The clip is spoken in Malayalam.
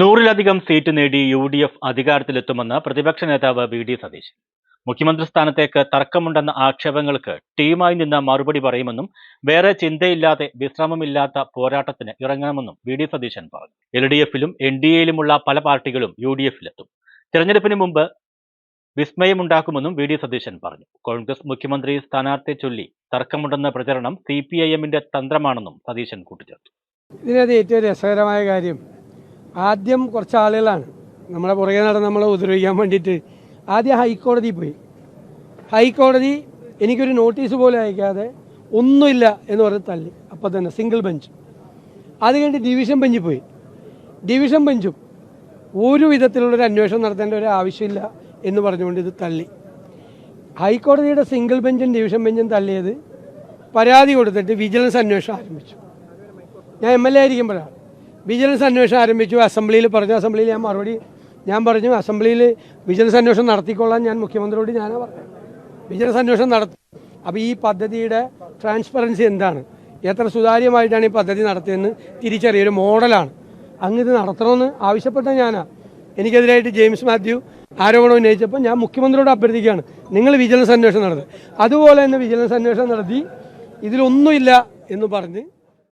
നൂറിലധികം സീറ്റ് നേടി യു ഡി എഫ് അധികാരത്തിലെത്തുമെന്ന് പ്രതിപക്ഷ നേതാവ് വി ഡി സതീശൻ. മുഖ്യമന്ത്രി സ്ഥാനത്തേക്ക് തർക്കമുണ്ടെന്ന ആക്ഷേപങ്ങൾക്ക് ടീമായി നിന്ന് മറുപടി പറയുമെന്നും വേറെ ചിന്തയില്ലാതെ വിശ്രമമില്ലാത്ത പോരാട്ടത്തിന് ഇറങ്ങണമെന്നും വി ഡി സതീശൻ പറഞ്ഞു. എൽ ഡി എഫിലും എൻ ഡി എയിലുമുള്ള പല പാർട്ടികളും യു ഡി എഫിലെത്തും. തിരഞ്ഞെടുപ്പിന് മുമ്പ് വിസ്മയമുണ്ടാക്കുമെന്നും വി ഡി സതീശൻ പറഞ്ഞു. കോൺഗ്രസ് മുഖ്യമന്ത്രി സ്ഥാനാർത്ഥിയെ ചൊല്ലി തർക്കമുണ്ടെന്ന പ്രചരണം സി പി ഐ എമ്മിന്റെ തന്ത്രമാണെന്നും സതീശൻ കൂട്ടിച്ചേർത്തു. ഇതിനകത്ത് ഏറ്റവും രസകരമായ കാര്യം ആദ്യം കുറച്ച് ആളുകളാണ് നമ്മളെ പുറകെ നടന്ന് നമ്മളെ ഉപദ്രവിക്കാൻ വേണ്ടിയിട്ട് ആദ്യം ഹൈക്കോടതി പോയി. ഹൈക്കോടതി എനിക്കൊരു നോട്ടീസ് പോലും അയക്കാതെ ഒന്നുമില്ല എന്ന് പറഞ്ഞ് തള്ളി. അപ്പം തന്നെ സിംഗിൾ ബെഞ്ച് അത് കഴിഞ്ഞ് ഡിവിഷൻ ബെഞ്ചിൽ പോയി. ഡിവിഷൻ ബെഞ്ചും ഒരു വിധത്തിലുള്ളൊരു അന്വേഷണം നടത്തേണ്ട ഒരു ആവശ്യമില്ല എന്ന് പറഞ്ഞുകൊണ്ട് ഇത് തള്ളി. ഹൈക്കോടതിയുടെ സിംഗിൾ ബെഞ്ചും ഡിവിഷൻ ബെഞ്ചും തള്ളിയത് പരാതി കൊടുത്തിട്ട് വിജിലൻസ് അന്വേഷണം ആരംഭിച്ചു. ഞാൻ എം എൽ എ ആയിരിക്കുമ്പോഴാണ്. വിജിലൻസ് അന്വേഷണം ആരംഭിച്ചു. അസംബ്ലിയിൽ പറഞ്ഞു. അസംബ്ലിയിൽ ഞാൻ മറുപടി ഞാൻ പറഞ്ഞു. അസംബ്ലിയിൽ വിജിലൻസ് അന്വേഷണം നടത്തിക്കൊള്ളാൻ ഞാൻ മുഖ്യമന്ത്രിയോട് ഞാനാ പറഞ്ഞു വിജിലൻസ് അന്വേഷണം നടത്തി അപ്പോൾ ഈ പദ്ധതിയുടെ ട്രാൻസ്പെറൻസി എന്താണ്? എത്ര സുതാര്യമായിട്ടാണ് ഈ പദ്ധതി നടത്തിയതെന്ന് തിരിച്ചറിയൊരു മോഡലാണ്. അങ്ങ് ഇത് നടത്തണമെന്ന് ആവശ്യപ്പെട്ട ഞാനാ. എനിക്കെതിരായിട്ട് ജെയിംസ് മാത്യു ആരോപണം ഉന്നയിച്ചപ്പോൾ ഞാൻ മുഖ്യമന്ത്രിയോട് അഭ്യർത്ഥിക്കുകയാണ്. നിങ്ങൾ വിജിലൻസ് അന്വേഷണം നടത്തി അതുപോലെ തന്നെ വിജിലൻസ് അന്വേഷണം നടത്തി ഇതിലൊന്നുമില്ല എന്ന് പറഞ്ഞ്